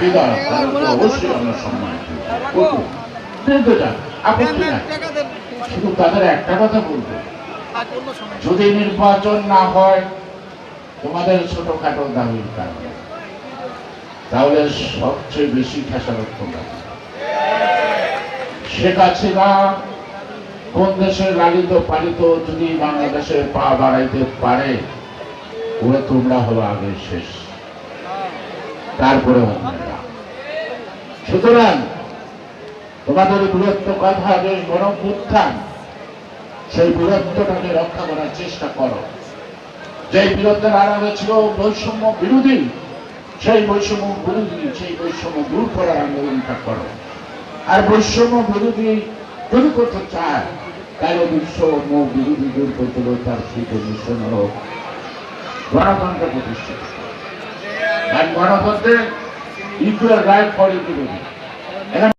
দাবিদার তাদেরকে অবশ্যই আমরা সম্মান করব কিন্তু আপত্তি নাই শুধু তাদের একটা কথা বলব। যদি নির্বাচন না হয় তোমাদের ছোটখাটো দাবির কারণে। তাহলে সবচেয়ে বেশি খেসারত তোমরা। শেখ হাসিনা কোন দেশের লালিত পালিত যদি বাংলাদেশে পা বাড়াইতে পারে ওরা তোমরা হলো আগে শেষ। তারপরে সুতরাং তোমাদের বীরত্ব কথা যে গরম উত্থান। সেই বীরত্বটাকে রক্ষা করার চেষ্টা করো। যে বীরত্বের আড়ালে ছিল বৈষম্য বিরোধী, সেই বৈষম্য বিরোধী, সেই বৈষম্য দূর করার আন্দোলনটা করো। আর বৈষম্য বিরোধী যদি করতে চায় তাহলে বৈষম্য বিরোধী দূর করতে হলে তার সুযোগ মিশ্রণ হলো গণতন্ত্র প্রতিষ্ঠিত। আর গণতন্ত্রে ইকুয়াল রাইট ফর ইকুয়াল